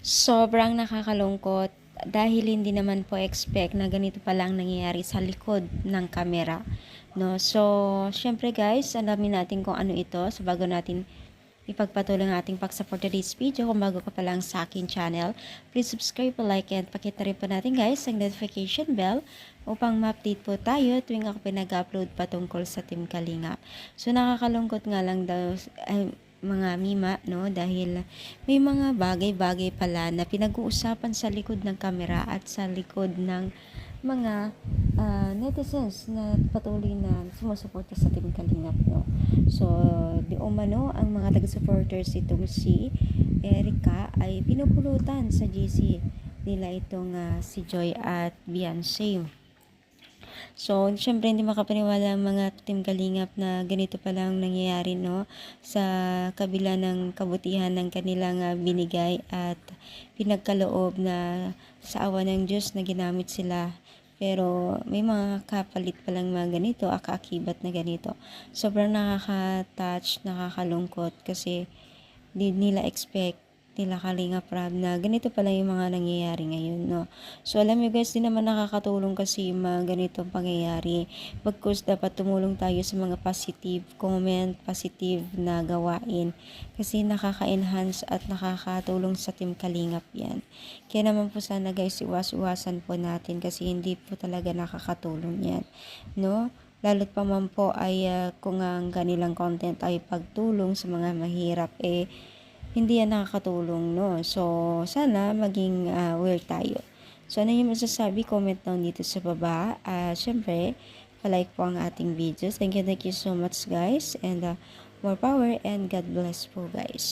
Sobrang nakakalungkot dahil hindi naman po expect na ganito palang nangyayari sa likod ng kamera. No? So, syempre guys, alamin natin kung ano ito. So, bago natin ipagpatuloy ang ating pag-support today's video, kung bago ka pa lang sa akin channel, please subscribe, like, and pakita rin po natin guys ang notification bell upang ma-update po tayo tuwing ako pinag-upload patungkol sa Team Kalingap. So, nakakalungkot nga lang daw, ay, mga mima, no? Dahil may mga bagay-bagay pala na pinag-uusapan sa likod ng kamera at sa likod ng mga ah, netizens na patuloy na sumusuporta sa Team Kalingap, no? So, di umano, ang mga taga-supporters itong si Erica ay pinupulutan sa GC nila itong ah, si Joy at Beyonce. So, syempre hindi makapaniwala ang mga team kalingap na ganito pa lang nangyayari, no? Sa kabila ng kabutihan ng kanilang ah, binigay at pinagkaloob na sa awa ng Diyos na ginamit sila. Pero may mga kapalit pa lang mga ganito, akaakibat na ganito. Sobrang nakaka-touch, nakakalungkot kasi di nila expect nila Kalinga Prab na ganito pala yung mga nangyayari ngayon, no? So, alam nyo guys, di naman nakakatulong kasi yung mga ganitong pangyayari. Bagkus dapat tumulong tayo sa mga positive comment, positive na gawain. Kasi nakaka-enhance at nakakatulong sa Team Kalingap yan. Kaya naman po sana guys, iwas-iwasan po natin kasi hindi po talaga nakakatulong yan, no? Lalo't pa man po ay ah, kung ang kanilang content ay pagtulong sa mga mahirap, eh, hindi yan nakakatulong, no? So, sana maging uh, aware tayo. So, ano yung masasabi? Comment down dito sa baba. Uh, Siyempre, palike po ang ating videos. Thank you, thank you so much, guys. And uh, more power and God bless po, guys.